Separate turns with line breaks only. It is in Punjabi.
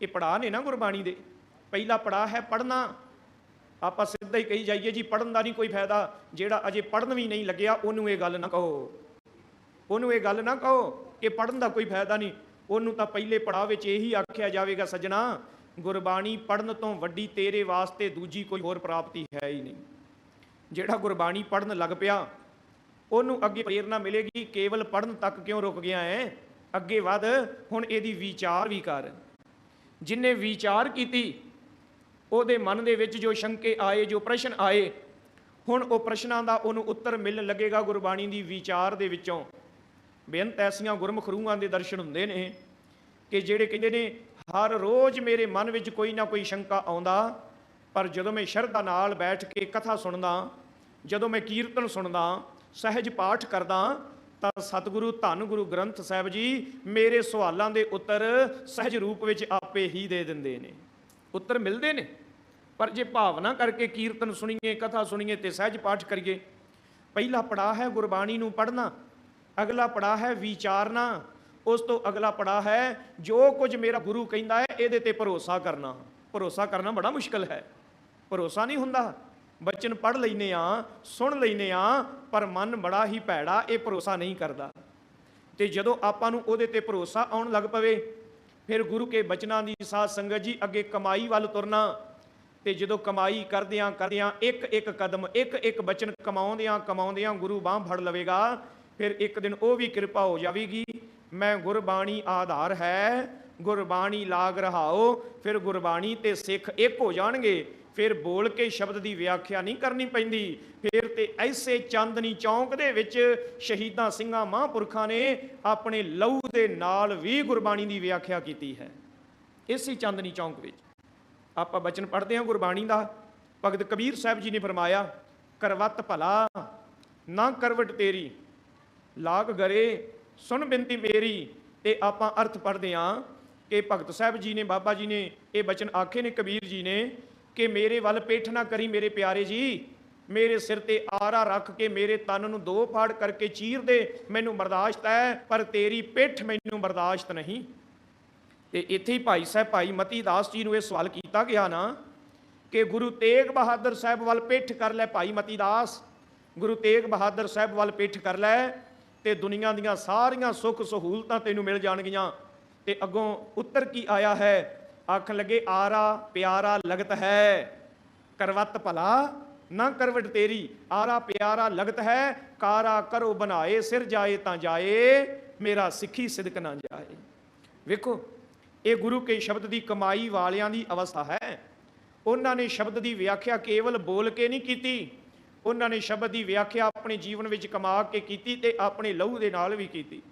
ਇਹ ਪੜਾਅ ਨੇ ਨਾ ਗੁਰਬਾਣੀ ਦੇ। ਪਹਿਲਾ ਪੜਾਅ ਹੈ ਪੜਨਾ ਆਪਾਂ ਸਿੱਧਾ ਹੀ ਕਹੀ ਜਾਈਏ ਜੀ ਪੜਨ ਦਾ ਨਹੀਂ ਕੋਈ ਫਾਇਦਾ। ਜਿਹੜਾ ਅਜੇ ਪੜਨ ਵੀ ਨਹੀਂ ਲੱਗਿਆ, ਉਹਨੂੰ ਇਹ ਗੱਲ ਨਾ ਕਹੋ। ਉਹਨੂੰ ਇਹ ਗੱਲ ਨਾ ਕਹੋ ਕਿ ਪੜਨ ਦਾ ਕੋਈ ਫਾਇਦਾ ਨਹੀਂ। ਉਹਨੂੰ ਤਾਂ ਪਹਿਲੇ ਪੜਾਅ ਵਿੱਚ ਇਹੀ ਆਖਿਆ ਜਾਵੇਗਾ, ਸੱਜਣਾ, ਗੁਰਬਾਣੀ ਪੜਨ ਤੋਂ ਵੱਡੀ ਤੇਰੇ ਵਾਸਤੇ ਦੂਜੀ ਕੋਈ ਹੋਰ ਪ੍ਰਾਪਤੀ ਹੈ ਹੀ ਨਹੀਂ। ਜਿਹੜਾ ਗੁਰਬਾਣੀ ਪੜਨ ਲੱਗ ਪਿਆ, ਉਹਨੂੰ ਅੱਗੇ ਪ੍ਰੇਰਣਾ ਮਿਲੇਗੀ, ਕੇਵਲ ਪੜਨ ਤੱਕ ਕਿਉਂ ਰੁਕ ਗਿਆ ਹੈ ਅੱਗੇ ਵੱਧ, ਹੁਣ ਇਹਦੀ ਵਿਚਾਰ ਵੀ ਕਰ। ਜਿਨੇ ਵਿਚਾਰ ਕੀਤੀ, ਉਹਦੇ ਮਨ ਦੇ ਵਿੱਚ ਜੋ ਸ਼ੰਕੇ ਆਏ, ਜੋ ਪ੍ਰਸ਼ਨ ਆਏ, ਹੁਣ ਉਹ ਪ੍ਰਸ਼ਨਾਂ ਦਾ ਉਹਨੂੰ ਉੱਤਰ ਮਿਲਣ ਲੱਗੇਗਾ ਗੁਰਬਾਣੀ ਦੀ ਵਿਚਾਰ ਦੇ ਵਿੱਚੋਂ। ਬੇਅੰਤ ਐਸੀਆਂ ਗੁਰਮੁਖ ਰੂਹਾਂ ਦੇ ਦਰਸ਼ਨ ਹੁੰਦੇ ਨੇ ਕਿ ਜਿਹੜੇ ਕਹਿੰਦੇ ਨੇ, ਹਰ ਰੋਜ਼ ਮੇਰੇ ਮਨ ਵਿੱਚ ਕੋਈ ਨਾ ਕੋਈ ਸ਼ੰਕਾ ਆਉਂਦਾ, ਪਰ ਜਦੋਂ ਮੈਂ ਸ਼ਰਧਾ ਨਾਲ ਬੈਠ ਕੇ ਕਥਾ ਸੁਣਦਾ, ਜਦੋਂ ਮੈਂ ਕੀਰਤਨ ਸੁਣਦਾ, ਸਹਿਜ ਪਾਠ ਕਰਦਾ ਤਾਂ ਸਤਿਗੁਰੂ ਧੰਨ ਗੁਰੂ ਗ੍ਰੰਥ ਸਾਹਿਬ ਜੀ ਮੇਰੇ ਸਵਾਲਾਂ ਦੇ ਉੱਤਰ ਸਹਿਜ ਰੂਪ ਵਿੱਚ ਆਪੇ ਹੀ ਦੇ ਦਿੰਦੇ ਨੇ। ਉੱਤਰ ਮਿਲਦੇ ਨੇ। ਪਰ ਜੇ ਭਾਵਨਾ ਕਰਕੇ ਕੀਰਤਨ ਸੁਣੀਏ, ਕਥਾ ਸੁਣੀਏ ਤੇ ਸਹਿਜ ਪਾਠ ਕਰੀਏ। ਪਹਿਲਾ ਪੜਾਅ ਹੈ ਗੁਰਬਾਣੀ ਨੂੰ ਪੜ੍ਹਨਾ, ਅਗਲਾ ਪੜਾਅ ਹੈ ਵਿਚਾਰਨਾ, ਉਸ ਤੋਂ ਅਗਲਾ ਪੜਾਅ ਹੈ ਜੋ ਕੁਝ ਮੇਰਾ ਗੁਰੂ ਕਹਿੰਦਾ ਹੈ, ਇਹਦੇ ਤੇ ਭਰੋਸਾ ਕਰਨਾ। ਭਰੋਸਾ ਕਰਨਾ ਬੜਾ ਮੁਸ਼ਕਲ ਹੈ। ਭਰੋਸਾ ਨਹੀਂ ਹੁੰਦਾ। ਬਚਨ ਪੜ ਲੈਨੇ ਆ, ਸੁਣ ਲੈਨੇ ਆ, ਪਰ ਮਨ ਬੜਾ ਹੀ ਭੈੜਾ, ਇਹ ਭਰੋਸਾ ਨਹੀਂ ਕਰਦਾ। ਤੇ ਜਦੋਂ ਆਪਾਂ ਨੂੰ ਉਹਦੇ ਤੇ ਭਰੋਸਾ ਆਉਣ ਲੱਗ ਪਵੇ, ਫਿਰ ਗੁਰੂ ਕੇ ਬਚਨਾਂ ਦੀ ਸਾਧ ਸੰਗਤ ਜੀ ਅੱਗੇ ਕਮਾਈ ਵੱਲ ਤੁਰਨਾ। ਤੇ ਜਦੋਂ ਕਮਾਈ ਕਰਦਿਆਂ ਕਰਦਿਆਂ ਇੱਕ ਇੱਕ ਕਦਮ, ਇੱਕ ਇੱਕ ਬਚਨ ਕਮਾਉਂਦਿਆਂ ਕਮਾਉਂਦਿਆਂ ਗੁਰੂ ਬਾਹ ਫੜ ਲਵੇਗਾ, ਫਿਰ ਇੱਕ ਦਿਨ ਉਹ ਵੀ ਕਿਰਪਾ ਹੋ ਜਾਵੇਗੀ। ਮੈਂ ਗੁਰਬਾਣੀ ਆਧਾਰ ਹੈ ਗੁਰਬਾਣੀ ਲਾਗ ਰਹਾਓ, ਫਿਰ ਗੁਰਬਾਣੀ ਤੇ ਸਿੱਖ ਇੱਕ ਹੋ ਜਾਣਗੇ। ਫਿਰ ਬੋਲ ਕੇ ਸ਼ਬਦ ਦੀ ਵਿਆਖਿਆ ਨਹੀਂ ਕਰਨੀ ਪੈਂਦੀ। ਫਿਰ ਤੇ ਐਸੇ ਚਾਂਦਨੀ ਚੌਂਕ ਦੇ ਵਿੱਚ ਸ਼ਹੀਦਾਂ ਸਿੰਘਾਂ ਮਹਾਂਪੁਰਖਾਂ ਨੇ ਆਪਣੇ ਲਹੂ ਦੇ ਨਾਲ ਵੀ ਗੁਰਬਾਣੀ ਦੀ ਵਿਆਖਿਆ ਕੀਤੀ ਹੈ। ਇਸੇ ਚਾਂਦਨੀ ਚੌਂਕ ਵਿੱਚ। ਆਪਾਂ ਬਚਨ ਪੜ੍ਹਦੇ ਹਾਂ ਗੁਰਬਾਣੀ ਦਾ। ਭਗਤ ਕਬੀਰ ਸਾਹਿਬ ਜੀ ਨੇ ਫਰਮਾਇਆ, ਕਰਵਤ ਭਲਾ, ਨਾ ਕਰਵਟ ਤੇਰੀ। ਲਾਗ ਗਰੇ, ਸੁਣ ਬਿੰਤੀ ਮੇਰੀ। ਤੇ ਆਪਾਂ ਅਰਥ ਪੜ੍ਹਦੇ ਹਾਂ ਕਿ ਭਗਤ ਸਾਹਿਬ ਜੀ ਨੇ, ਬਾਬਾ ਜੀ ਨੇ, ਇਹ ਬਚਨ ਆਖੇ ਨੇ, ਕਬੀਰ ਜੀ ਨੇ ਕਿ ਮੇਰੇ ਵੱਲ ਪੇਠ ਨਾ ਕਰੀ ਮੇਰੇ ਪਿਆਰੇ ਜੀ। ਮੇਰੇ ਸਿਰ ਤੇ ਆਰਾ ਰੱਖ ਕੇ ਮੇਰੇ ਤਨ ਨੂੰ ਦੋ ਫਾੜ ਕਰਕੇ ਚੀਰ ਦੇ, ਮੈਨੂੰ ਬਰਦਾਸ਼ਤ ਹੈ ਪਰ ਤੇਰੀ ਪਿੱਠ ਮੈਨੂੰ ਬਰਦਾਸ਼ਤ ਨਹੀਂ। ਤੇ ਇੱਥੇ ਹੀ ਭਾਈ ਸਾਹਿਬ, ਭਾਈ ਮਤੀ ਦਾਸ ਜੀ ਨੂੰ ਇਹ ਸਵਾਲ ਕੀਤਾ ਗਿਆ ਨਾ ਕਿ ਗੁਰੂ ਤੇਗ ਬਹਾਦਰ ਸਾਹਿਬ ਵੱਲ ਪਿੱਠ ਕਰ ਲੈ ਭਾਈ ਮਤੀ ਦਾਸ। ਗੁਰੂ ਤੇਗ ਬਹਾਦਰ ਸਾਹਿਬ ਵੱਲ ਪਿੱਠ ਕਰ ਲੈ ਤੇ ਦੁਨੀਆ ਦੀਆਂ ਸਾਰੀਆਂ ਸੁੱਖ ਸਹੂਲਤਾਂ ਤੈਨੂੰ ਮਿਲ ਜਾਣਗੀਆਂ। ਤੇ ਅੱਗੋਂ ਉੱਤਰ ਕੀ ਆਇਆ ਹੈ? ਆਖਣ ਲੱਗੇ, ਆਰਾ ਪਿਆਰਾ ਲਗਤ ਹੈ। ਕਰਵਤ ਭਲਾ, ਨਾ ਕਰਵਟ ਤੇਰੀ। ਆਰਾ ਪਿਆਰਾ ਲਗਤ ਹੈ, ਕਾਰਾ ਕਰੋ ਬਣਾਏ, ਸਿਰ ਜਾਏ ਤਾਂ ਜਾਏ, ਮੇਰਾ ਸਿੱਖੀ ਸਿਦਕ ਨਾ ਜਾਏ। ਵੇਖੋ, ਇਹ ਗੁਰੂ ਕੇ ਸ਼ਬਦ ਦੀ ਕਮਾਈ ਵਾਲਿਆਂ ਦੀ ਅਵਸਥਾ ਹੈ। ਉਹਨਾਂ ਨੇ ਸ਼ਬਦ ਦੀ ਵਿਆਖਿਆ ਕੇਵਲ ਬੋਲ ਕੇ ਨਹੀਂ ਕੀਤੀ। ਉਹਨਾਂ ਨੇ ਸ਼ਬਦ ਦੀ ਵਿਆਖਿਆ ਆਪਣੇ ਜੀਵਨ ਵਿੱਚ ਕਮਾ ਕੇ ਕੀਤੀ ਤੇ ਆਪਣੇ ਲਹੂ ਦੇ ਨਾਲ ਵੀ ਕੀਤੀ।